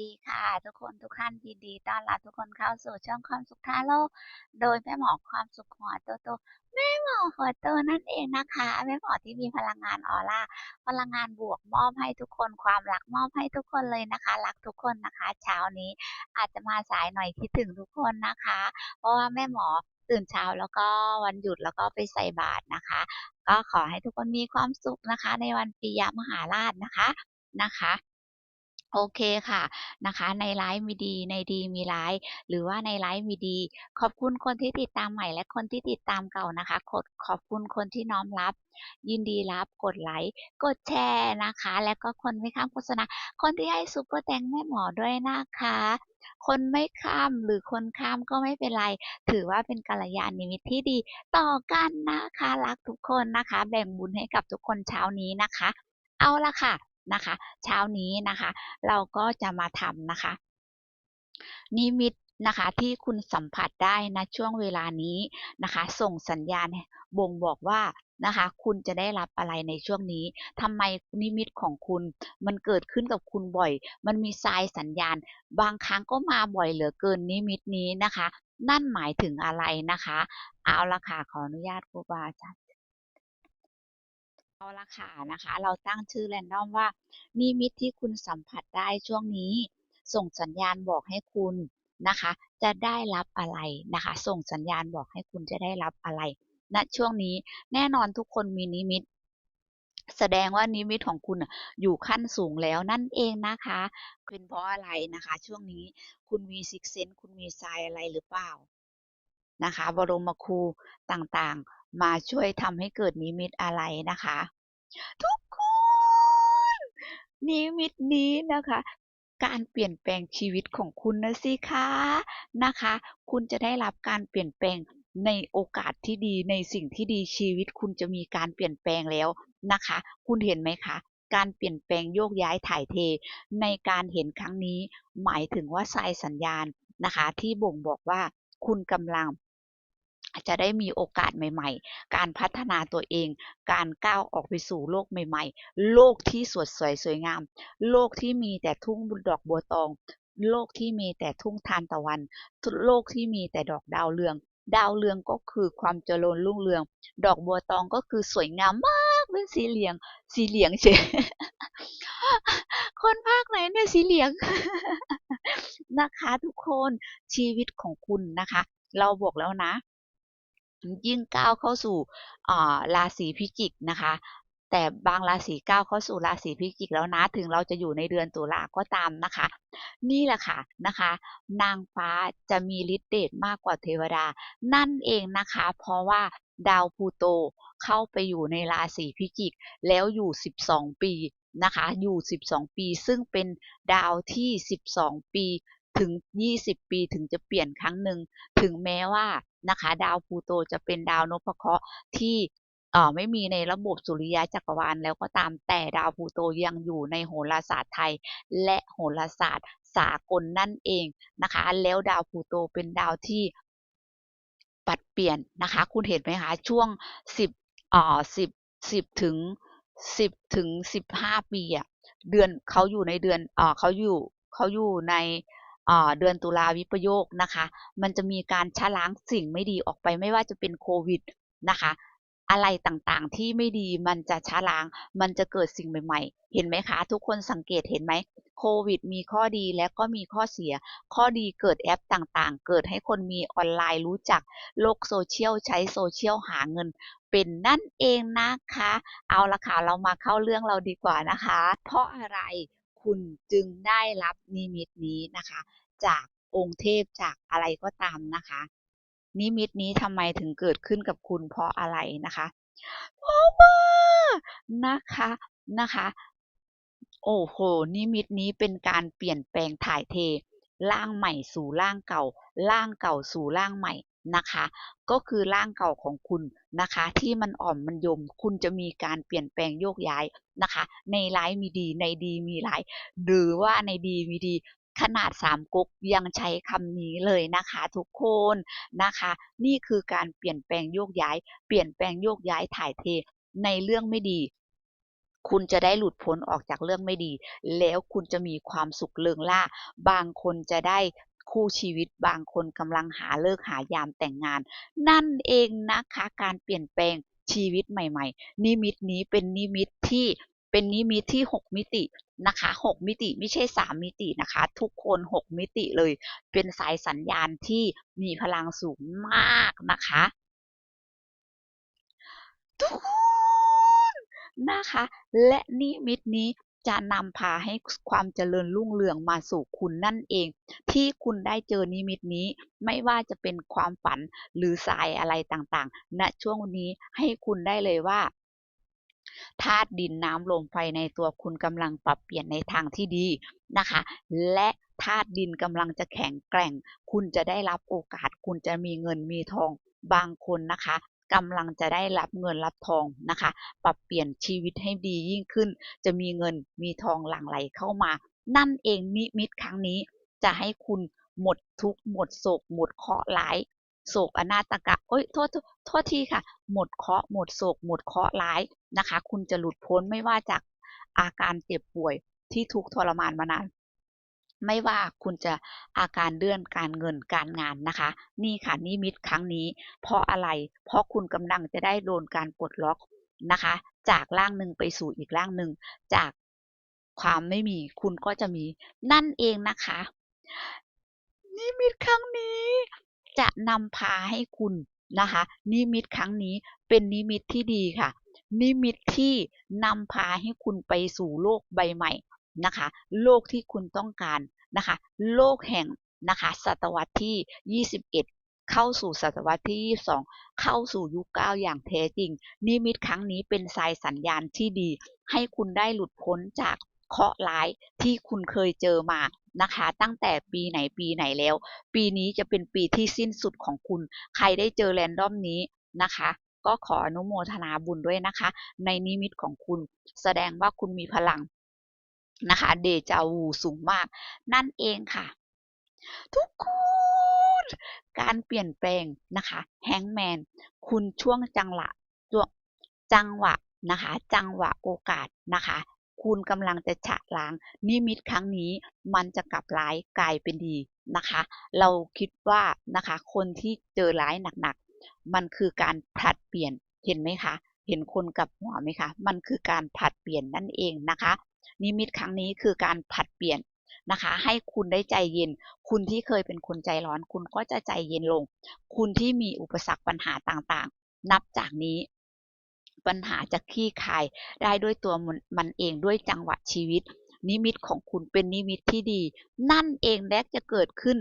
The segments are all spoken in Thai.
ดีค่ะทุกคนทุกท่านยินดีต้อนรับทุกคนเข้าสู่ช่องความสุขท่าโลก โดยแม่หมอความสุขหัวโตโตแม่หมอหัวโตนั่นเองนะคะแม่หมอที่มีพลังงานออร่าพลังงานบวกมอบให้ทุกคนความรักมอบให้ทุกคนเลยนะคะ รักทุกคนนะคะ เช้านี้อาจจะมาสายหน่อยคิดถึงทุกคนนะคะ เพราะว่าแม่หมอตื่นเช้าแล้วก็วันหยุดแล้วก็ไปใส่บาตรนะคะ ก็ขอให้ทุกคนมีความสุขนะคะ ในวันปียมหาราชนะคะนะคะ โอเคค่ะนะคะ ในไลฟ์มีดีในดีมีไลฟ์หรือว่าในไลฟ์มีดี ขอบคุณคนที่ติดตามใหม่และคนที่ติดตามเก่านะคะขอขอบคุณคนที่น้อมรับ ยินดีรับกดไลค์กดแชร์นะคะ แล้วก็คนไม่ข้ามโฆษณาคนที่ให้ซุปเปอร์แตงแม่หมอด้วยนะคะ คนไม่ข้ามหรือคนข้ามก็ไม่เป็นไร ถือว่าเป็นกัลยาณมิตรที่ดี ต่อกันนะคะ รักทุกคนนะคะ แบ่งบุญให้กับทุกคนเช้านี้นะคะ เอาละค่ะ นะคะ เช้านี้นะคะ เราก็จะมาทำนะคะ นิมิตนะคะที่คุณสัมผัสได้นะช่วงเวลานี้นะคะ ส่งสัญญาณบ่งบอกว่านะคะ คุณจะได้รับอะไรในช่วงนี้ทำไมนิมิตของคุณ มันเกิดขึ้นกับคุณบ่อย มันมีทรายสัญญาณ บางครั้งก็มาบ่อยเหลือเกินนิมิตนี้นะคะ นั่นหมายถึงอะไรนะคะ เอาละค่ะขออนุญาตครูบาอาจารย์ เอาละค่ะนะคะ เราตั้งชื่อแรนดอมว่า นิมิตที่คุณสัมผัสได้ช่วงนี้ ส่งสัญญาณบอกให้คุณนะคะ จะได้รับอะไรนะคะ ส่งสัญญาณบอกให้คุณจะได้รับอะไรณนะช่วงนี้แน่นอนทุกคนมีนิมิต แสดงว่านิมิตของคุณอยู่ขั้นสูงแล้วนั่นเองนะคะเป็นเพราะอะไรนะคะ ช่วงนี้คุณมีซิกเซนคุณมีทรายอะไรหรือเปล่านะคะบรมครูต่างๆ มาช่วยทำให้เกิดนิมิตอะไรนะคะ ทุกคนนิมิตนี้นะคะ การเปลี่ยนแปลงชีวิตของคุณนะสิคะนะคะ คุณจะได้รับการเปลี่ยนแปลงในโอกาสที่ดีในสิ่งที่ดีชีวิตคุณจะมีการเปลี่ยนแปลงแล้วนะคะ คุณเห็นไหมคะ การเปลี่ยนแปลงโยกย้ายถ่ายเท ในการเห็นครั้งนี้ หมายถึงว่าสายสัญญาณนะคะ ที่บ่งบอกว่าคุณกำลัง จะได้มีโอกาสใหม่ๆ การพัฒนาตัวเอง การก้าวออกไปสู่โลกใหม่ ๆ โลกที่สดสวยสวยงาม โลกที่มีแต่ทุ่งบุดอกบัวตอง โลกที่มีแต่ทุ่งทานตะวัน โลกที่มีแต่ดอกดาวเรือง ดาวเรืองก็คือความเจริญรุ่งเรือง ดอกบัวตองก็คือสวยงามมากเป็นสีเหลือง สีเหลืองเฉยคนภาคไหนเนี่ยสีเหลืองนะคะ ทุกคนชีวิตของคุณนะคะ เราบอกแล้วนะ ยิ่งก้าวเข้าสู่ราศีพิจิกนะคะ แต่บางราศีก้าวเข้าสู่ราศีพิจิกแล้วนะถึงเราจะอยู่ในเดือนตุลาก็ตามนะคะ นี่แหละค่ะนะคะ นางฟ้าจะมีฤทธิ์เดชมากกว่าเทวดา นั่นเองนะคะ เพราะว่าดาวพูโตเข้าไปอยู่ในราศีพิจิก แล้วอยู่ 12 ปีนะคะ อยู่ 12 ปี ซึ่งเป็นดาวที่ 12 ปี ถึง 20 ปีถึงจะเปลี่ยนครั้งหนึ่ง ถึงแม้ว่านะคะ ดาวพูโตจะเป็นดาวนพเคราะห์ที่ไม่มีในระบบสุริยะจักรวาลแล้วก็ตามแต่ดาวพูโตยังอยู่ในโหราศาสตร์ไทย และโหราศาสตร์สากลนั่นเองนะคะ แล้วดาวพูโตเป็นดาวที่ปัดเปลี่ยนนะคะ คุณเห็นไหมคะช่วง 10อ่อ10 10ถึง 10 ถึง 15 ปีอะเดือนเขาอยู่ในเดือนอ่อเขาอยู่เขาอยู่ใน เดือนตุลาวิปโยคนะคะ มันจะมีการชะล้างสิ่งไม่ดีออกไปไม่ว่าจะเป็นโควิดนะคะ อะไรต่างๆที่ไม่ดีมันจะชะล้าง มันจะเกิดสิ่งใหม่ๆ เห็นไหมคะ ทุกคนสังเกตเห็นไหมโควิด มีข้อดีและก็มีข้อเสีย ข้อดีเกิดแอปต่างๆ เกิดให้คนมีออนไลน์รู้จักโลกโซเชียลใช้โซเชียลหาเงิน เป็นนั่นเองนะคะ เอาละค่ะเรามาเข้าเรื่องเราดีกว่านะคะ เพราะอะไร คุณจึงได้รับนิมิตนี้นะคะ จากองค์เทพจากอะไรก็ตามนะคะ นิมิตนี้ทำไมถึงเกิดขึ้นกับคุณเพราะอะไรนะคะเพราะว่านะคะนะคะ โอ้โห นิมิตนี้เป็นการเปลี่ยนแปลงถ่ายเทร่างใหม่สู่ร่างเก่าร่างเก่าสู่ร่างใหม่นะคะ ก็คือร่างเก่าของคุณ นะคะ ที่มันอ่อมมันยม คุณจะมีการเปลี่ยนแปลงโยกย้ายนะคะ ในร้ายมีดี ในดีมีร้าย หรือว่าในดีมีดีขนาดสามก๊กยังใช้คำนี้เลยนะคะทุกคนนะคะ นี่คือการเปลี่ยนแปลงโยกย้าย เปลี่ยนแปลงโยกย้ายถ่ายเทในเรื่องไม่ดี คุณจะได้หลุดพ้นออกจากเรื่องไม่ดี แล้วคุณจะมีความสุขเลิงล่า บางคนจะได้ คู่ชีวิตบางคนกำลังหาเลิกหายามแต่งงาน นั่นเองนะคะการเปลี่ยนแปลงชีวิตใหม่ ๆ นิมิตนี้เป็นนิมิตที่เป็นนิมิตที่ 6 มิตินะคะ 6 มิติไม่ใช่ 3 มิตินะคะ ทุกคน 6 มิติเลย เป็นสายสัญญาณที่มีพลังสูงมากนะคะทุกคนนะคะ และนิมิตนี้ จะนำพาให้ความเจริญรุ่งเรืองมาสู่คุณนั่นเอง ที่คุณได้เจอนิมิตนี้ ไม่ว่าจะเป็นความฝันหรือสายอะไรต่างๆณช่วงนี้ให้คุณได้เลยว่าธาตุดินน้ำลมไฟในตัวคุณกำลังปรับเปลี่ยนในทางที่ดีนะคะ และธาตุดินกำลังจะแข็งแกร่ง คุณจะได้รับโอกาส คุณจะมีเงินมีทองบางคนนะคะ กำลังจะได้รับเงินรับทองนะคะ ปรับเปลี่ยนชีวิตให้ดียิ่งขึ้น จะมีเงินมีทองหลั่งไหลเข้ามา นั่นเองนิมิตครั้งนี้ จะให้คุณหมดทุกข์หมดโศก หมดเคราะห์ร้ายโศกอนาตกะโอ้ยโทษโทษทีค่ะ หมดเคราะห์หมดโศก หมดเคราะห์ร้ายนะคะ คุณจะหลุดพ้นไม่ว่าจากอาการเจ็บป่วยที่ทุกทรมานมานาน ไม่ว่าคุณจะอาการเลื่อนการเงินการงานนะคะ นี่ค่ะนิมิตครั้งนี้ เพราะอะไร เพราะคุณกำลังจะได้โดนการปลดล็อกนะคะ จากร่างหนึ่งไปสู่อีกร่างหนึ่งจากความไม่มีคุณก็จะมีนั่นเองนะคะนิมิตครั้งนี้ จะนำพาให้คุณนะคะ นิมิตครั้งนี้เป็นนิมิตที่ดีค่ะ นิมิตที่นำพาให้คุณไปสู่โลกใบใหม่ นะคะโลกที่คุณต้องการนะคะโลกแห่งนะคะศตวรรษที่ 21 เข้าสู่ศตวรรษที่ 22 เข้าสู่ยุคเก้าอย่างแท้จริง นิมิตครั้งนี้เป็นสายสัญญาณที่ดี ให้คุณได้หลุดพ้นจากเคราะห์ร้ายที่คุณเคยเจอมานะคะ ตั้งแต่ปีไหนปีไหนแล้ว ปีนี้จะเป็นปีที่สิ้นสุดของคุณ ใครได้เจอแรนดอมนี้นะคะ ก็ขออนุโมทนาบุญด้วยนะคะ ในนิมิตของคุณ แสดงว่าคุณมีพลัง นะคะเดจาวูสูงมาก นั่นเองค่ะ ทุกคนการเปลี่ยนแปลงนะคะแฮงแมนคุณช่วงจังหวะจังหวะนะคะ จังหวะโอกาสนะคะ คุณกำลังจะฉะล้าง นิมิตครั้งนี้มันจะกลับร้ายกลายเป็นดีนะคะ เราคิดว่านะคะคนที่เจอร้ายหนักๆ มันคือการผลัดเปลี่ยนเห็นไหมคะ เห็นคนกับหัวไหมคะ มันคือการผลัดเปลี่ยนนั่นเองนะคะ นิมิตครั้งนี้คือการผัดเปลี่ยนนะคะ ให้คุณได้ใจเย็น คุณที่เคยเป็นคนใจร้อน คุณก็จะใจเย็นลง คุณที่มีอุปสรรคปัญหาต่างๆ นับจากนี้ปัญหาจะคลี่คลายได้ด้วยตัวมันเองด้วยจังหวะชีวิต นิมิตของคุณเป็นนิมิตที่ดี นั่นเองและจะเกิดขึ้น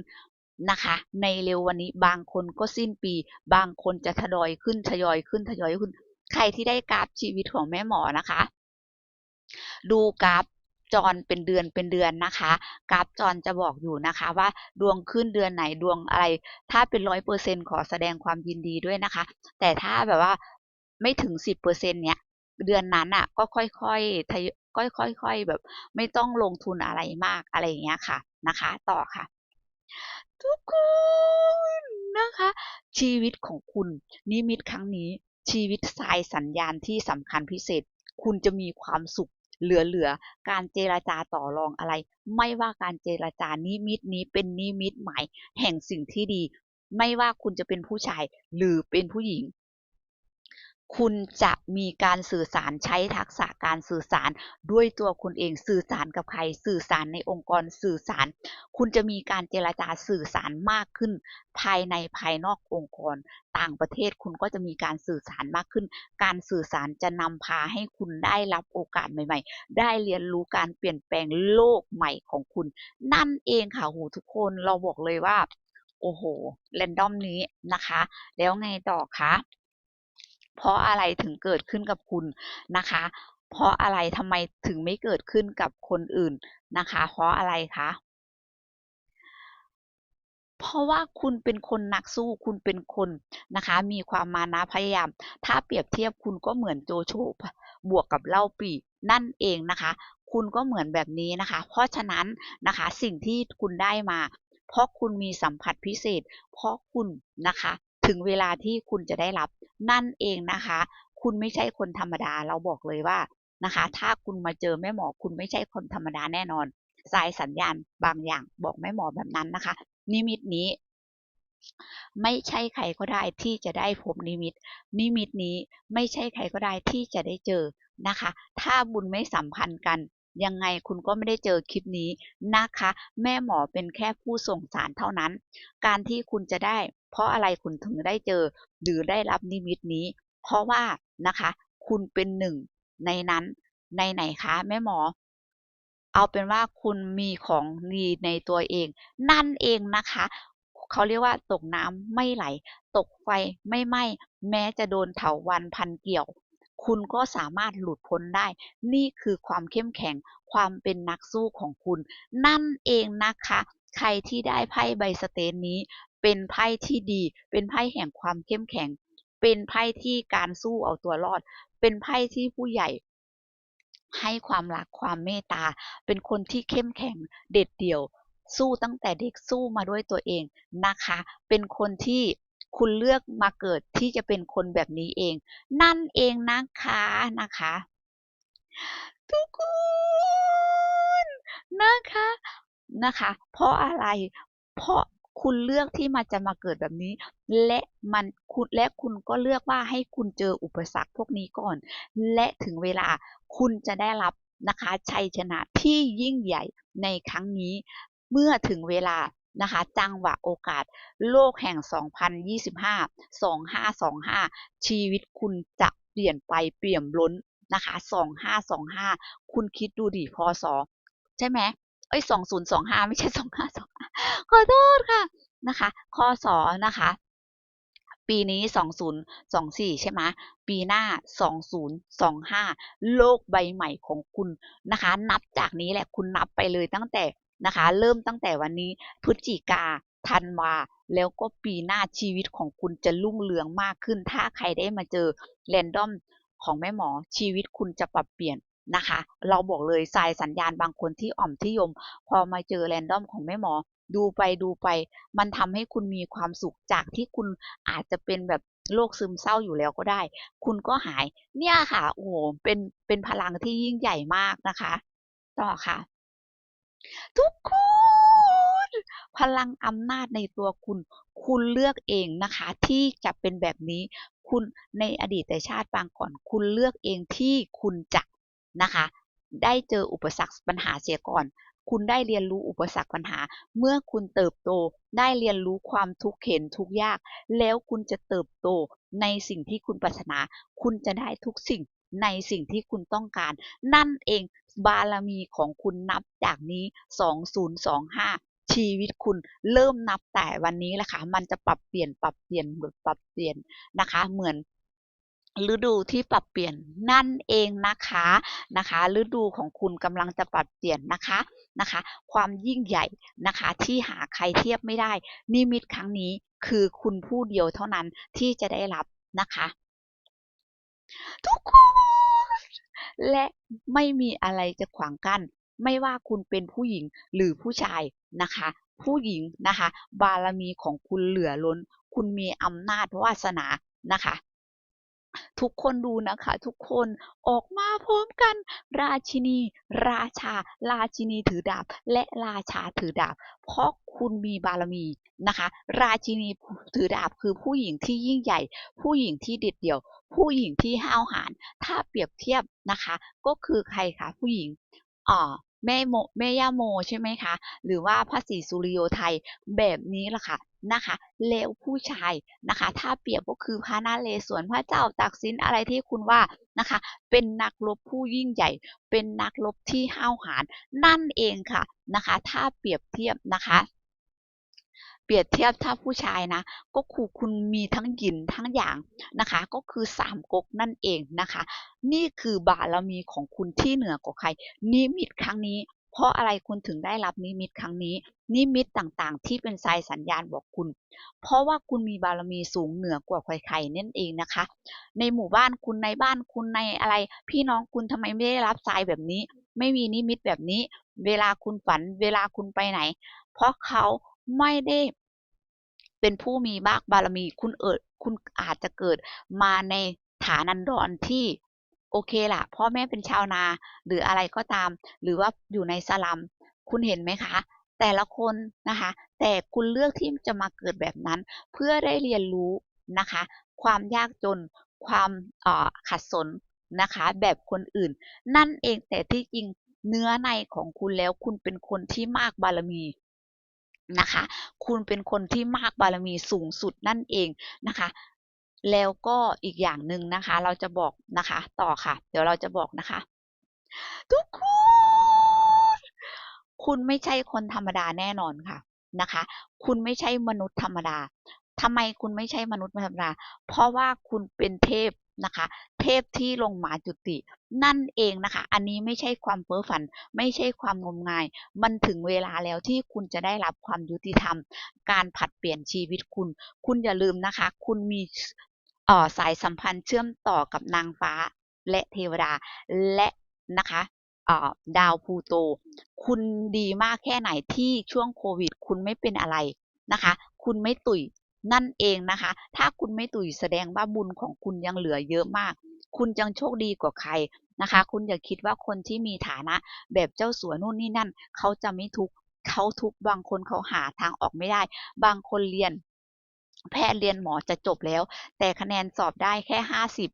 นะคะ ในเร็ววันนี้บางคนก็สิ้นปี บางคนจะทยอยขึ้นทยอยขึ้นทยอยขึ้น ใครที่ได้กราฟชีวิตของแม่หมอนะคะ ดูกราฟจรเป็นเดือนเป็นเดือนนะคะ กราฟจรจะบอกอยู่นะคะว่าดวงขึ้นเดือนไหนดวงอะไร ถ้าเป็นร้อยเปอร์เซ็นขอแสดงความยินดีด้วยนะคะ แต่ถ้าแบบว่าไม่ถึงสิบเปอร์เซ็นเนี้ยเดือนนั้นอะ ก็ค่อยๆทยค่อยๆแบบ ไม่ต้องลงทุนอะไรมากอะไรอย่างเงี้ยค่ะนะคะ ต่อค่ะ ทุกคนนะคะ ชีวิตของคุณนิมิตครั้งนี้ชีวิตสายสัญญาณที่สำคัญพิเศษ คุณจะมีความสุข เหลือๆ การเจรจาต่อรองอะไร ไม่ว่าการเจรจานิมิตนี้เป็นนิมิตหมายแห่งสิ่งที่ดี ไม่ว่าคุณจะเป็นผู้ชายหรือเป็นผู้หญิง คุณจะมีการสื่อสารใช้ทักษะการสื่อสารด้วยตัวคุณเองสื่อสารกับใคร สื่อสารในองค์กรสื่อสาร คุณจะมีการเจรจาสื่อสารมากขึ้น ภายในภายนอกองค์กร ต่างประเทศคุณก็จะมีการสื่อสารมากขึ้น การสื่อสารจะนำพาให้คุณได้รับโอกาสใหม่ ๆ ได้เรียนรู้การเปลี่ยนแปลงโลกใหม่ของคุณ นั่นเองค่ะหูทุกคนเราบอกเลยว่า โอ้โหแรนดอมนี้นะคะ แล้วไงต่อคะ เพราะอะไรถึงเกิดขึ้นกับคุณนะคะ เพราะอะไรทำไมถึงไม่เกิดขึ้นกับคนอื่นนะคะ เพราะอะไรคะเพราะว่าคุณเป็นคนนักสู้คุณเป็นคนนะคะ มีความมานะพยายาม ถ้าเปรียบเทียบคุณก็เหมือนโจโฉบวกกับเล่าปีนั่นเองนะคะ คุณก็เหมือนแบบนี้นะคะ เพราะฉะนั้นนะคะสิ่งที่คุณได้มา เพราะคุณมีสัมผัสพิเศษ เพราะคุณนะคะ ถึงเวลาที่คุณจะได้รับนั่นเองนะคะ คุณไม่ใช่คนธรรมดาเราบอกเลยว่านะคะ ถ้าคุณมาเจอแม่หมอคุณไม่ใช่คนธรรมดาแน่นอนสายสัญญาณบางอย่างบอกแม่หมอแบบนั้นนะคะ นิมิตนี้ ไม่ใช่ใครก็ได้ที่จะได้พบนิมิต นิมิตนี้ไม่ใช่ใครก็ได้ที่จะได้เจอนะคะ ถ้าบุญไม่สัมพันธ์กันยังไงคุณก็ไม่ได้เจอคลิปนี้นะคะ แม่หมอเป็นแค่ผู้ส่งสารเท่านั้น การที่คุณจะได้ เพราะอะไรคุณถึงได้เจอหรือได้รับนิมิตนี้ เพราะว่านะคะ คุณเป็นหนึ่งในนั้นในไหนคะแม่หมอ เอาเป็นว่าคุณมีของดีในตัวเอง นั่นเองนะคะเขาเรียกว่าตกน้ำไม่ไหล ตกไฟไม่ไหม้แม้จะโดนเถาวันพันเกี่ยว คุณก็สามารถหลุดพ้นได้ นี่คือความเข้มแข็งความเป็นนักสู้ของคุณ นั่นเองนะคะ ใครที่ได้ไพ่ใบสเตนนี้ เป็นไพ่ที่ดี เป็นไพ่แห่งความเข้มแข็ง เป็นไพ่ที่การสู้เอาตัวรอด เป็นไพ่ที่ผู้ใหญ่ให้ความรักความเมตตา เป็นคนที่เข้มแข็งเด็ดเดี่ยว สู้ตั้งแต่เด็กสู้มาด้วยตัวเองนะคะ เป็นคนที่คุณเลือกมาเกิดที่จะเป็นคนแบบนี้เอง นั่นเองนะคะนะคะ ทุกคนนะคะนะคะ เพราะอะไรเพราะ คุณเลือกที่มันจะมาเกิดแบบนี้ และมันคุณและคุณก็เลือกว่าให้คุณเจออุปสรรคพวกนี้ก่อน และถึงเวลาคุณจะได้รับนะคะชัยชนะที่ยิ่งใหญ่ในครั้งนี้ เมื่อถึงเวลานะคะจังหวะโอกาส โลกแห่ง 2025 2525 ชีวิตคุณจะเปลี่ยนไปเปี่ยมล้นนะคะ 2525 คุณคิดดูดิพศใช่ไหมเอ้ย 2025 ไม่ใช่ 2525 ขอโทษค่ะนะคะคศนะคะ ปีนี้ 2024 ใช่ไหมปีหน้า 2025 โลกใบใหม่ของคุณนะคะ นับจากนี้แหละคุณนับไปเลยตั้งแต่นะคะ เริ่มตั้งแต่วันนี้พฤศจิกาธันวาแล้วก็ปีหน้าชีวิตของคุณจะรุ่งเรืองมากขึ้น ถ้าใครได้มาเจอแรนดอมของแม่หมอชีวิตคุณจะปรับเปลี่ยนนะคะ เราบอกเลยสายสัญญาณบางคนที่อ่อมที่ยม พอมาเจอแรนดอมของแม่หมอ ดูไปดูไป มันทำให้คุณมีความสุขจากที่คุณอาจจะเป็นแบบโรคซึมเศร้าอยู่แล้วก็ได้ คุณก็หาย เนี่ยค่ะ โอ้โหเป็นเป็นพลังที่ยิ่งใหญ่มากนะคะ ต่อค่ะ ทุกคนพลังอำนาจในตัวคุณ คุณเลือกเองนะคะ ที่จะเป็นแบบนี้ คุณในอดีตชาติปางก่อน คุณเลือกเองที่คุณจะนะคะ ได้เจออุปสรรคปัญหาเสียก่อน คุณได้เรียนรู้อุปสรรคปัญหา เมื่อคุณเติบโตได้เรียนรู้ความทุกข์เข็นทุกยาก แล้วคุณจะเติบโตในสิ่งที่คุณปรารถนา คุณจะได้ทุกสิ่งในสิ่งที่คุณต้องการ นั่นเองบารมีของคุณนับจากนี้ 2025 ชีวิตคุณเริ่มนับแต่วันนี้แหละค่ะมันจะปรับเปลี่ยนปรับเปลี่ยนปรับเปลี่ยนนะคะ เหมือนฤดูที่ปรับเปลี่ยนนั่นเองนะคะนะคะ ฤดูของคุณกำลังจะปรับเปลี่ยนนะคะ นะคะ ความยิ่งใหญ่นะคะ ที่หาใครเทียบไม่ได้ นิมิตครั้งนี้คือคุณผู้เดียวเท่านั้นที่จะได้รับนะคะ ทุกคน และไม่มีอะไรจะขวางกั้นไม่ว่าคุณเป็นผู้หญิงหรือผู้ชายนะคะ ผู้หญิงนะคะ บารมีของคุณเหลือล้น คุณมีอำนาจวาสนานะคะ ทุกคนดูนะคะ ทุกคนออกมาพร้อมกัน ราชินี ราชา ราชินีถือดาบ และราชาถือดาบ เพราะคุณมีบารมีนะคะ ราชินีถือดาบคือผู้หญิงที่ยิ่งใหญ่ ผู้หญิงที่เด็ดเดี่ยว ผู้หญิงที่ห้าวหาญถ้าเปรียบเทียบนะคะ ก็คือใครคะผู้หญิงอ่าแม่โมแม่ย่าโมใช่ไหมคะ หรือว่าพระศรีสุริโยไทยแบบนี้ล่ะค่ะ นะคะแล้วผู้ชายนะคะ ถ้าเปรียบก็คือพระนาเรศวรพระเจ้าตากสินอะไรที่คุณว่านะคะ เป็นนักรบผู้ยิ่งใหญ่ เป็นนักรบที่ห้าวหาญนั่นเองค่ะนะคะ ถ้าเปรียบเทียบนะคะเปรียบเทียบถ้าผู้ชายนะ ก็คือคุณมีทั้งหยินทั้งอย่างนะคะ ก็คือสามก๊กนั่นเองนะคะ นี่คือบารมีของคุณที่เหนือกว่าใครนิมิตครั้งนี้ เพราะอะไรคุณถึงได้รับนิมิตครั้งนี้ นิมิตต่างๆ ที่เป็นสายสัญญาณบอกคุณ เพราะว่าคุณมีบารมีสูงเหนือกว่าใครๆนั่นเองนะคะ ในหมู่บ้านคุณในบ้านคุณในอะไร พี่น้องคุณทำไมไม่ได้รับทรายแบบนี้ ไม่มีนิมิตแบบนี้ เวลาคุณฝัน เวลาคุณไปไหน เพราะเขาไม่ได้เป็นผู้มีบากบารมีคุณเอิดคุณอาจจะเกิดมาในฐานันดรที่ โอเคล่ะ พ่อแม่เป็นชาวนา หรืออะไรก็ตาม หรือว่าอยู่ในสลัม คุณเห็นไหมคะ แต่ละคนนะคะ แต่คุณเลือกที่จะมาเกิดแบบนั้น เพื่อได้เรียนรู้นะคะ ความยากจน ความขัดสนนะคะ แบบคนอื่น นั่นเองแต่ที่จริงเนื้อในของคุณแล้วคุณเป็นคนที่มากบารมีนะคะ คุณเป็นคนที่มากบารมีสูงสุดนั่นเองนะคะ แล้วก็อีกอย่างหนึ่งนะคะ เราจะบอกนะคะ ต่อค่ะ เดี๋ยวเราจะบอกนะคะ ทุกคน คุณไม่ใช่คนธรรมดาแน่นอนค่ะนะคะ คุณไม่ใช่มนุษย์ธรรมดาทำไมคุณไม่ใช่มนุษย์ธรรมดา เพราะว่าคุณเป็นเทพนะคะ เทพที่ลงมาจุติ นั่นเองนะคะ อันนี้ไม่ใช่ความเพ้อฝัน ไม่ใช่ความงมงาย มันถึงเวลาแล้วที่คุณจะได้รับความยุติธรรม การผัดเปลี่ยนชีวิตคุณ คุณอย่าลืมนะคะ คุณมี สายสัมพันธ์เชื่อมต่อกับนางฟ้าและเทวดาและนะคะดาวพูโต คุณดีมากแค่ไหนที่ช่วงโควิด คุณไม่เป็นอะไรนะคะ คุณไม่ตุยนั่นเองนะคะ ถ้าคุณไม่ตุยแสดงว่าบุญของคุณยังเหลือเยอะมาก คุณยังโชคดีกว่าใครนะคะ คุณอย่าคิดว่าคนที่มีฐานะ แบบเจ้าสัวนู่นนี่นั่น เขาจะไม่ทุกข์เขาทุกข์บางคนเขาหาทางออกไม่ได้ บางคนเรียน แพทย์เรียนหมอจะจบแล้ว แต่คะแนนสอบได้แค่ห้าสิบ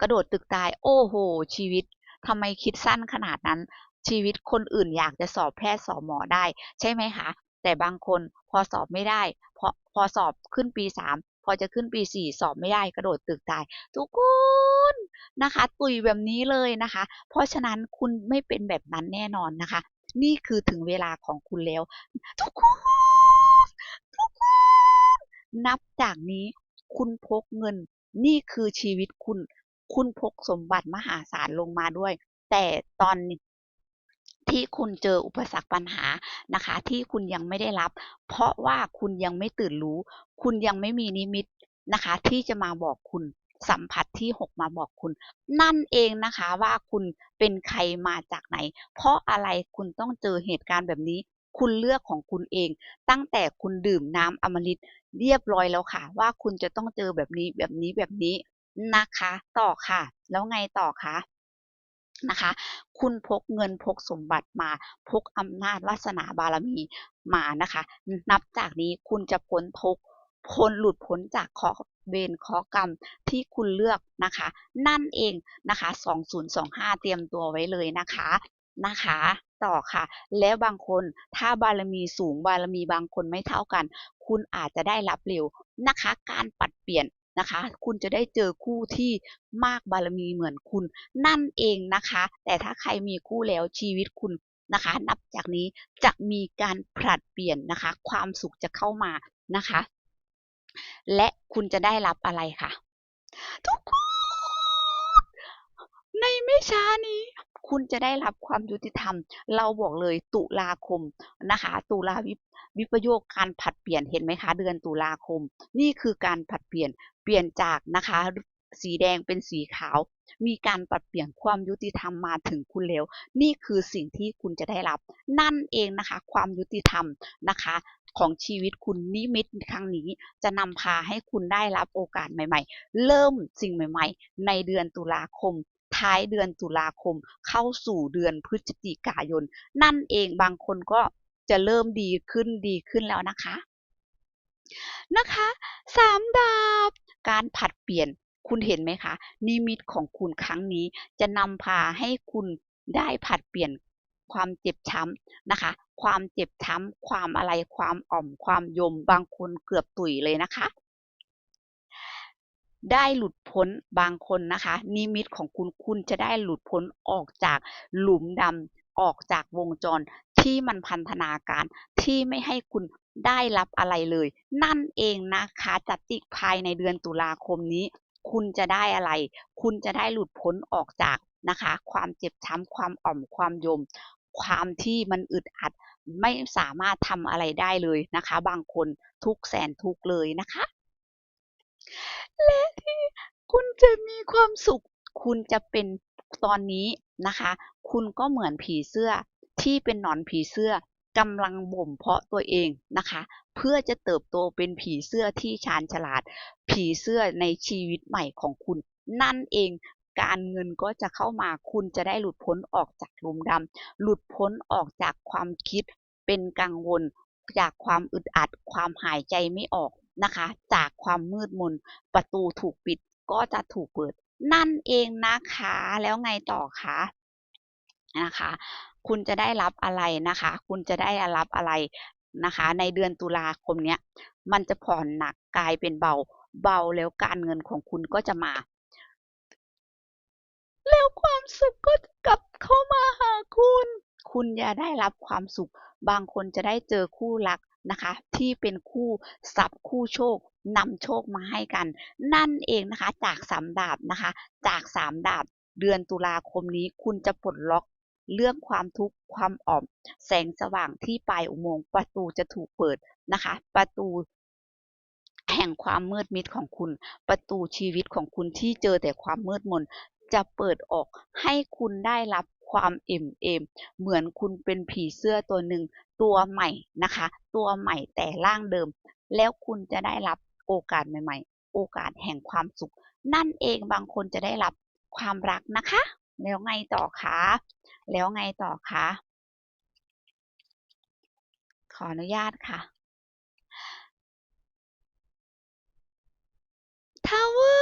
กระโดดตึกตาย โอ้โห ชีวิตทำไมคิดสั้นขนาดนั้น ชีวิตคนอื่นอยากจะสอบแพทย์สอบหมอได้ ใช่ไหมคะแต่บางคนพอสอบไม่ได้พอพอสอบขึ้นปีสามพอจะขึ้นปีสี่สอบไม่ได้กระโดดตึกตาย ทุกคนนะคะ ตุยแบบนี้เลยนะคะ เพราะฉะนั้นคุณไม่เป็นแบบนั้นแน่นอนนะคะ นี่คือถึงเวลาของคุณแล้ว ทุกคน นับจากนี้คุณพกเงิน นี่คือชีวิตคุณ คุณพกสมบัติมหาศาลลงมาด้วย แต่ตอนที่คุณเจออุปสรรคปัญหานะคะ ที่คุณยังไม่ได้รับ เพราะว่าคุณยังไม่ตื่นรู้ คุณยังไม่มีนิมิตนะคะ ที่จะมาบอกคุณสัมผัสที่ 6 มาบอกคุณ นั่นเองนะคะว่าคุณเป็นใครมาจากไหน เพราะอะไรคุณต้องเจอเหตุการณ์แบบนี้ คุณเลือกของคุณเอง ตั้งแต่คุณดื่มน้ำอมฤตเรียบร้อยแล้วค่ะ ว่าคุณจะต้องเจอแบบนี้แบบนี้แบบนี้นะคะ ต่อค่ะ แล้วไงต่อคะนะคะ คุณพกเงินพกสมบัติมา พกอำนาจวาสนาบารมีมานะคะ นับจากนี้คุณจะพ้นทุกพ้นหลุดพ้นจากข้อเวรข้อกรรมที่คุณเลือกนะคะ นั่นเองนะคะ 2025 เตรียมตัวไว้เลยนะคะนะคะ ต่อค่ะ แล้วบางคนถ้าบารมีสูงบารมีบางคนไม่เท่ากัน คุณอาจจะได้รับเร็วนะคะ การปัดเปลี่ยนนะคะ คุณจะได้เจอคู่ที่มากบารมีเหมือนคุณ นั่นเองนะคะ แต่ถ้าใครมีคู่แล้วชีวิตคุณนะคะ นับจากนี้จะมีการผลัดเปลี่ยนนะคะ ความสุขจะเข้ามานะคะ และคุณจะได้รับอะไรคะทุกคนในไม่ช้านี้ คุณจะได้รับความยุติธรรม เราบอกเลยตุลาคมนะคะ ตุลาวิวิปโยคการผัดเปลี่ยนเห็นไหมคะ เดือนตุลาคม นี่คือการผัดเปลี่ยนเปลี่ยนจากนะคะสีแดงเป็นสีขาว มีการปรับเปลี่ยนความยุติธรรมมาถึงคุณแล้ว นี่คือสิ่งที่คุณจะได้รับ นั่นเองนะคะ ความยุติธรรมนะคะ ของชีวิตคุณนิมิตครั้งนี้ จะนำพาให้คุณได้รับโอกาสใหม่ ๆ เริ่มสิ่งใหม่ ๆ ในเดือนตุลาคม ท้ายเดือนตุลาคมเข้าสู่เดือนพฤศจิกายน นั่นเองบางคนก็จะเริ่มดีขึ้นดีขึ้นแล้วนะคะ นะคะสามดาบ การผัดเปลี่ยนคุณเห็นไหมคะ นิมิตของคุณครั้งนี้จะนำพาให้คุณได้ผัดเปลี่ยนความเจ็บช้ำนะคะ ความเจ็บช้ำความอะไรความอ่อมความยมบางคนเกือบตุ๋ยเลยนะคะ ได้หลุดพ้นบางคนนะคะ นิมิตของคุณคุณจะได้หลุดพ้นออกจากหลุมดำออกจากวงจรที่มันพันธนาการที่ไม่ให้คุณได้รับอะไรเลย นั่นเองนะคะจัดติภายในเดือนตุลาคมนี้ คุณจะได้อะไร คุณจะได้หลุดพ้นออกจากนะคะ ความเจ็บช้ำความอ่อมความยม ความที่มันอึดอัดไม่สามารถทำอะไรได้เลยนะคะ บางคนทุกแสนทุกเลยนะคะ และที่คุณจะมีความสุข คุณจะเป็นตอนนี้นะคะ คุณก็เหมือนผีเสื้อที่เป็นหนอนผีเสื้อกำลังบ่มเพาะตัวเองนะคะ เพื่อจะเติบโตเป็นผีเสื้อที่ชาญฉลาด ผีเสื้อในชีวิตใหม่ของคุณ นั่นเองการเงินก็จะเข้ามาคุณจะได้หลุดพ้นออกจากหลุมดำหลุดพ้นออกจากความคิดเป็นกังวล จากความอึดอัด ความหายใจไม่ออก นะคะ จากความมืดมนประตูถูกปิดก็จะถูกเปิดนั่นเองนะคะ แล้วไงต่อคะนะคะ คุณจะได้รับอะไรนะคะ คุณจะได้รับอะไรนะคะ ในเดือนตุลาคมเนี้ย มันจะผ่อนหนักกลายเป็นเบาเบาแล้วการเงินของคุณก็จะมา แล้วความสุขก็กลับเข้ามาหาคุณ คุณจะได้รับความสุข บางคนจะได้เจอคู่รัก นะคะ ที่เป็นคู่ทรัพย์คู่โชคนำโชคมาให้กัน นั่นเองนะคะ จากสามดาบนะคะ จากสามดาบเดือนตุลาคมนี้คุณจะปลดล็อกเรื่องความทุกข์ความอ่อม แสงสว่างที่ปลายอุโมงค์ประตูจะถูกเปิดนะคะ ประตูแห่งความมืดมิดของคุณ ประตูชีวิตของคุณที่เจอแต่ความมืดมนจะเปิดออกให้คุณได้รับความเอ็มเอมเหมือนคุณเป็นผีเสื้อตัวหนึ่ง ตัวใหม่นะคะ ตัวใหม่แต่ร่างเดิม แล้วคุณจะได้รับโอกาสใหม่ๆ โอกาสแห่งความสุข นั่นเองบางคนจะได้รับความรักนะคะ แล้วไงต่อคะแล้วไงต่อคะขออนุญาตค่ะทาวเวอ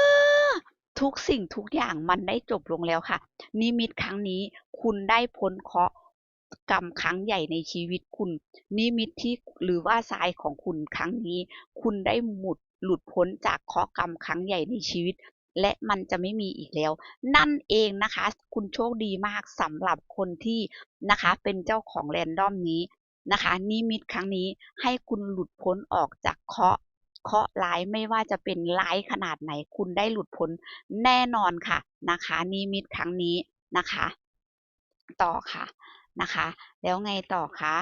ร์ทุกสิ่งทุกอย่างมันได้จบลงแล้วค่ะ นิมิตครั้งนี้คุณได้พ้นเคราะห์ กรรมครั้งใหญ่ในชีวิตคุณ นิมิตที่หรือว่าทรายของคุณครั้งนี้ คุณได้หมุดหลุดพ้นจากเคราะกรรมครั้งใหญ่ในชีวิต และมันจะไม่มีอีกแล้ว นั่นเองนะคะ คุณโชคดีมากสำหรับคนที่นะคะ เป็นเจ้าของแรนดอมนี้นะคะ นิมิตครั้งนี้ให้คุณหลุดพ้นออกจากเคาะเคาะร้ายไม่ว่าจะเป็นร้ายขนาดไหน คุณได้หลุดพ้นแน่นอนค่ะนะคะ นิมิตครั้งนี้นะคะ ต่อค่ะ นะคะ แล้วไงต่อคะ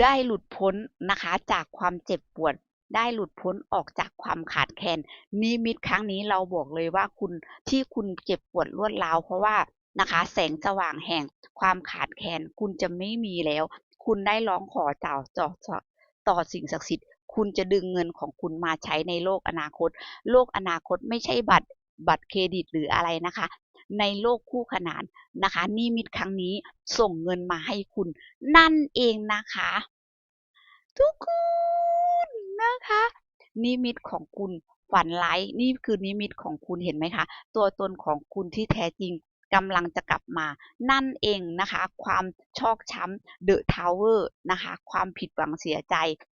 ได้หลุดพ้นนะคะจากความเจ็บปวด ได้หลุดพ้นออกจากความขาดแคลนนิมิตครั้งนี้เราบอกเลยว่าคุณที่คุณเจ็บปวดรวดร้าวเพราะว่านะคะ แสงสว่างแห่งความขาดแคลนคุณจะไม่มีแล้ว คุณได้ร้องขอเจ้าจอต่อสิ่งศักดิ์สิทธิ์ คุณจะดึงเงินของคุณมาใช้ในโลกอนาคต โลกอนาคตไม่ใช่บัตรบัตรเครดิตหรืออะไรนะคะ ในโลกคู่ขนานนะคะนิมิตครั้งนี้ส่งเงินมาให้คุณ นั่นเองนะคะ ทุกคนนะคะ นิมิตของคุณฝันร้ายนี่คือนิมิตของคุณเห็นไหมคะตัวตนของคุณที่แท้จริงกำลังจะกลับมา นั่นเองนะคะ ความชอกช้ำเดอะทาวเวอร์นะคะ ความผิดหวังเสียใจ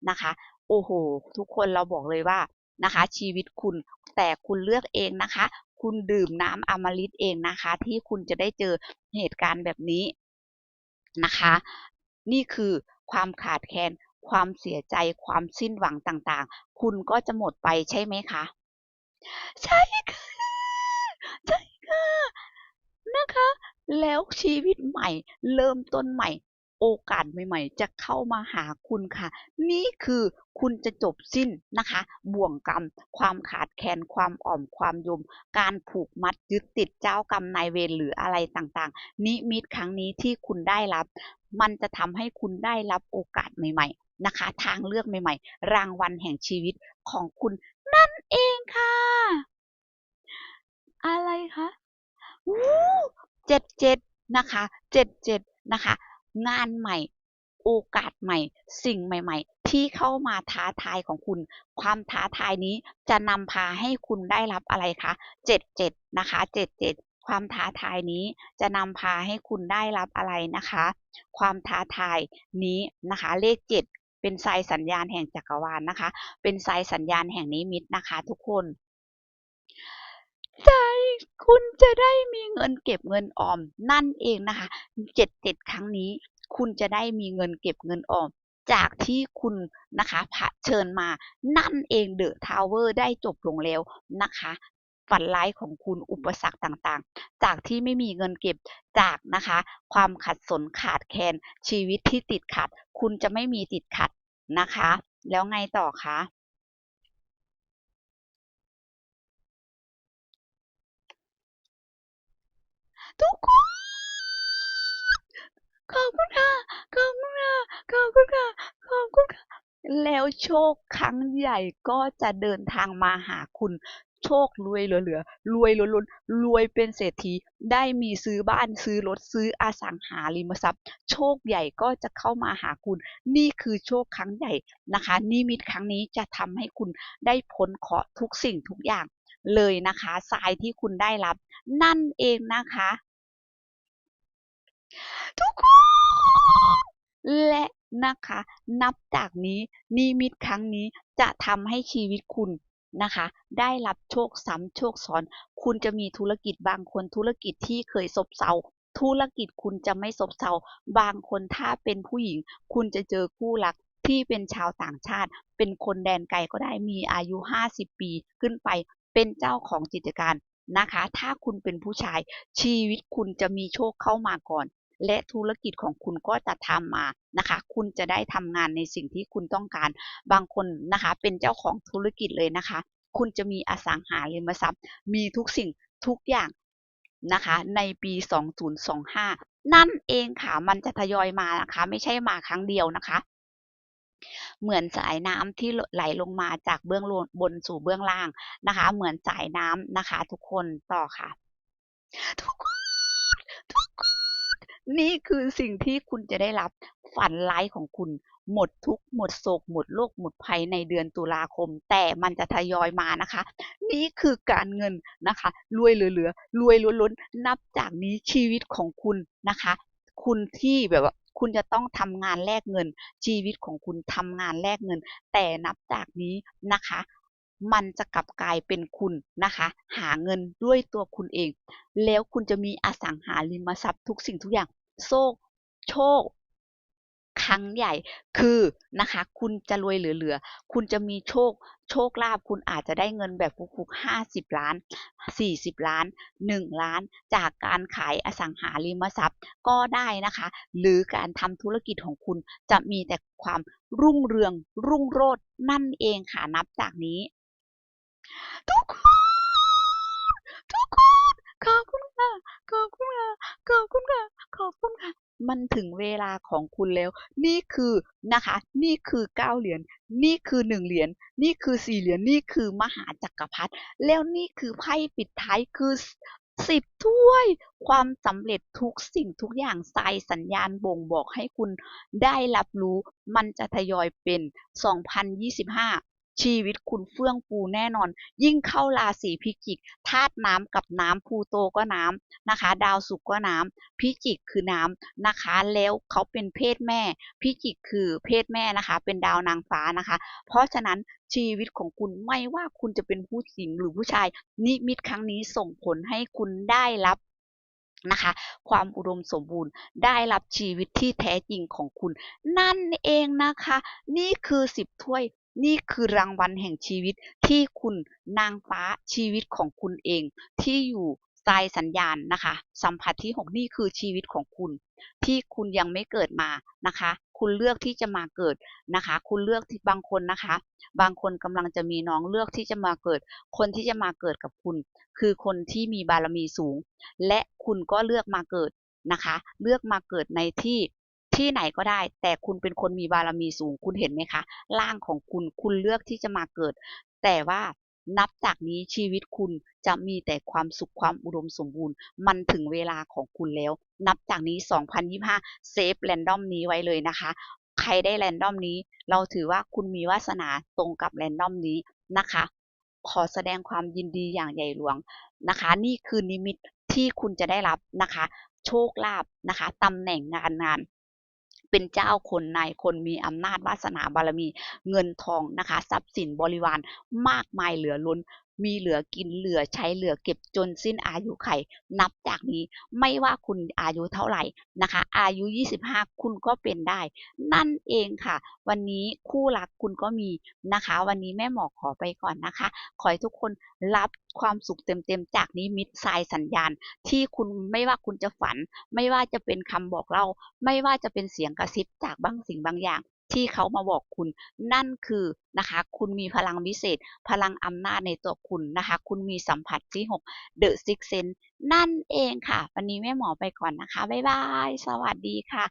นะคะ โอ้โห ทุกคนเราบอกเลยว่านะคะ ชีวิตคุณแต่คุณเลือกเองนะคะ คุณดื่มน้ำอมฤตเองนะคะ ที่คุณจะได้เจอเหตุการณ์แบบนี้นะคะ นี่คือความขาดแคลนความเสียใจความสิ้นหวังต่างๆ คุณก็จะหมดไปใช่ไหมคะ ใช่ค่ะใช่ค่ะนะคะ แล้วชีวิตใหม่ เริ่มต้นใหม่ โอกาสใหม่ๆ จะเข้ามาหาคุณค่ะ นี่คือคุณจะจบสิ้นนะคะ บ่วงกรรม ความขาดแคลนความอ่อมความยม การผูกมัดยึดติดเจ้ากรรมนายเวรหรืออะไรต่างๆ นิมิตครั้งนี้ที่คุณได้รับ มันจะทำให้คุณได้รับโอกาสใหม่ ๆ นะคะ ทางเลือกใหม่ ๆ รางวัลแห่งชีวิตของคุณนั่นเองค่ะ อะไรคะเจ็ดเจ็ดนะคะเจ็ดเจ็ดนะคะ งานใหม่ โอกาสใหม่ สิ่งใหม่ ๆ ที่เข้ามาท้าทายของคุณ ความท้าทายนี้จะนำพาให้คุณได้รับอะไรคะเจ็ดเจ็ดนะคะเจ็ดเจ็ดความท้าทายนี้จะนำพาให้คุณได้รับอะไรนะคะ ความท้าทายนี้นะคะ เลขเจ็ดเป็นสายสัญญาณแห่งจักรวาลนะคะ เป็นสายสัญญาณแห่งนิมิตนะคะ ทุกคน ใจ คุณจะได้มีเงินเก็บเงินออมนั่นเองนะคะเจ็ดเจ็ดครั้งนี้ คุณจะได้มีเงินเก็บเงินออม จากที่คุณนะคะเชิญมา นั่นเองเดอะทาวเวอร์ได้จบลงแล้วนะคะฝันร้ายของคุณอุปสรรคต่างๆ จากที่ไม่มีเงินเก็บจากนะคะ ความขัดสนขาดแคลนชีวิตที่ติดขัด คุณจะไม่มีติดขัดนะคะ แล้วไงต่อคะ ทุกคน ขอบคุณค่ะ ขอบคุณค่ะ ขอบคุณค่ะ ขอบคุณค่ะ แล้วโชคครั้งใหญ่ก็จะเดินทางมาหาคุณ โชครวยเหลือๆ รวยล้นๆ รวยเป็นเศรษฐี ได้มีซื้อบ้านซื้อรถซื้ออสังหาริมทรัพย์ โชคใหญ่ก็จะเข้ามาหาคุณ นี่คือโชคครั้งใหญ่นะคะ นิมิตครั้งนี้จะทำให้คุณได้พ้นเคราะห์ทุกสิ่งทุกอย่างเลยนะคะทรายที่คุณได้รับ นั่นเองนะคะ ทุกคน และนะคะ นับจากนี้นิมิตครั้งนี้จะทำให้ชีวิตคุณนะคะ ได้รับโชคซ้ำโชคซ้อน คุณจะมีธุรกิจบางคนธุรกิจที่เคยซบเซาธุรกิจคุณจะไม่ซบเซาบางคนถ้าเป็นผู้หญิง คุณจะเจอคู่รักที่เป็นชาวต่างชาติ เป็นคนแดนไกลก็ได้มีอายุ 50 ปีขึ้นไปเป็นเจ้าของกิจการนะคะ ถ้าคุณเป็นผู้ชายชีวิตคุณจะมีโชคเข้ามาก่อน และธุรกิจของคุณก็จะทำมานะคะ คุณจะได้ทำงานในสิ่งที่คุณต้องการ บางคนนะคะ เป็นเจ้าของธุรกิจเลยนะคะ คุณจะมีอสังหาริมทรัพย์ มีทุกสิ่งทุกอย่างนะคะ ในปี 2025 นั่นเองค่ะ มันจะทยอยมานะคะ ไม่ใช่มาครั้งเดียวนะคะเหมือนสายน้ำที่ไหลลงมาจากเบื้องบนสู่เบื้องล่างนะคะ เหมือนสายน้ำนะคะ ทุกคนต่อค่ะ ทุกคนทุกคน นี่คือสิ่งที่คุณจะได้รับฝันร้ายของคุณ หมดทุกหมดโศก หมดโรคหมดภัยในเดือนตุลาคม แต่มันจะทยอยมานะคะ นี่คือการเงินนะคะ รวยเหลือๆรวยล้นๆนับจากนี้ชีวิตของคุณนะคะ คุณที่แบบว่าคุณจะต้องทำงานแลกเงิน ชีวิตของคุณทำงานแลกเงิน แต่นับจากนี้นะคะ มันจะกลับกลายเป็นคุณนะคะ หาเงินด้วยตัวคุณเอง แล้วคุณจะมีอสังหาริมทรัพย์ทุกสิ่งทุกอย่างโชคโชคครั้งใหญ่คือนะคะ คุณจะรวยเหลือๆคุณจะมีโชค โชคลาภคุณอาจจะได้เงินแบบฟุกๆห้าสิบล้านสี่สิบล้านหนึ่งล้าน จากการขายอสังหาริมทรัพย์ก็ได้นะคะ หรือการทำธุรกิจของคุณจะมีแต่ความรุ่งเรืองรุ่งโรจน์นั่นเองค่ะนับจากนี้ ทุกคน ทุกคน ขอบคุณค่ะ ขอบคุณค่ะ ขอบคุณค่ะ ขอบคุณค่ะ มันถึงเวลาของคุณแล้ว นี่คือนะคะ นี่คือเก้าเหรียญ นี่คือหนึ่งเหรียญ นี่คือสี่เหรียญ นี่คือมหาจักรพรรดิแล้วนี่คือไพ่ปิดท้ายคือสิบถ้วย ความสำเร็จทุกสิ่งทุกอย่างทรายสัญญาณบ่งบอกให้คุณได้รับรู้ มันจะทยอยเป็น 2025 ชีวิตคุณเฟื่องฟูแน่นอน ยิ่งเข้าราศีพิจิกธาตุน้ำกับน้ำพลูโตก็น้ำนะคะ ดาวศุกร์ก็น้ำพิจิกคือน้ำนะคะ แล้วเขาเป็นเพศแม่ พิจิกคือเพศแม่นะคะ เป็นดาวนางฟ้านะคะ เพราะฉะนั้นชีวิตของคุณไม่ว่าคุณจะเป็นผู้หญิงหรือผู้ชาย นิมิตครั้งนี้ส่งผลให้คุณได้รับนะคะความอุดมสมบูรณ์ได้รับชีวิตที่แท้จริงของคุณ นั่นเองนะคะ นี่คือสิบถ้วย นี่คือรางวัลแห่งชีวิตที่คุณนางฟ้าชีวิตของคุณเอง ที่อยู่ทรายสัญญาณนะคะ สัมผัสที่6นี่คือชีวิตของคุณ ที่คุณยังไม่เกิดมานะคะ คุณเลือกที่จะมาเกิดนะคะ คุณเลือกที่บางคนนะคะ บางคนกำลังจะมีน้องเลือกที่จะมาเกิด คนที่จะมาเกิดกับคุณ คือคนที่มีบารมีสูง และคุณก็เลือกมาเกิดนะคะ เลือกมาเกิดในที่ ที่ไหนก็ได้ แต่คุณเป็นคนมีบารมีสูง คุณเห็นไหมคะร่างของคุณคุณเลือกที่จะมาเกิด แต่ว่านับจากนี้ชีวิตคุณจะมีแต่ความสุขความอุดมสมบูรณ์ มันถึงเวลาของคุณแล้ว นับจากนี้ 2025 เซฟแรนดอมนี้ไว้เลยนะคะ ใครได้แรนดอมนี้ เราถือว่าคุณมีวาสนาตรงกับแรนดอมนี้นะคะ ขอแสดงความยินดีอย่างใหญ่หลวงนะคะ นี่คือนิมิตที่คุณจะได้รับนะคะ โชคลาภนะคะตำแหน่งงานงาน เป็นเจ้าคนนายคนมีอำนาจวาสนาบารมีเงินทองนะคะ ทรัพย์สินบริวารมากมายเหลือล้น มีเหลือกินเหลือใช้เหลือเก็บจนสิ้นอายุไข นับจากนี้ไม่ว่าคุณอายุเท่าไหร่นะคะ อายุ 25 คุณก็เป็นได้ นั่นเองค่ะ วันนี้คู่รักคุณก็มีนะคะ วันนี้แม่หมอขอไปก่อนนะคะ ขอให้ทุกคนรับความสุขเต็มๆ จากนิมิตทรายสัญญาณ ที่คุณไม่ว่าคุณจะฝัน ไม่ว่าจะเป็นคำบอกเล่า ไม่ว่าจะเป็นเสียงกระซิบจากบางสิ่งบางอย่าง ที่เขามาบอกคุณ นั่นคือนะคะ คุณมีพลังวิเศษ พลังอำนาจในตัวคุณนะคะ คุณมีสัมผัสที่6 The Six Sense นั่นเองค่ะ วันนี้แม่หมอไปก่อนนะคะ บ๊ายบาย สวัสดีค่ะ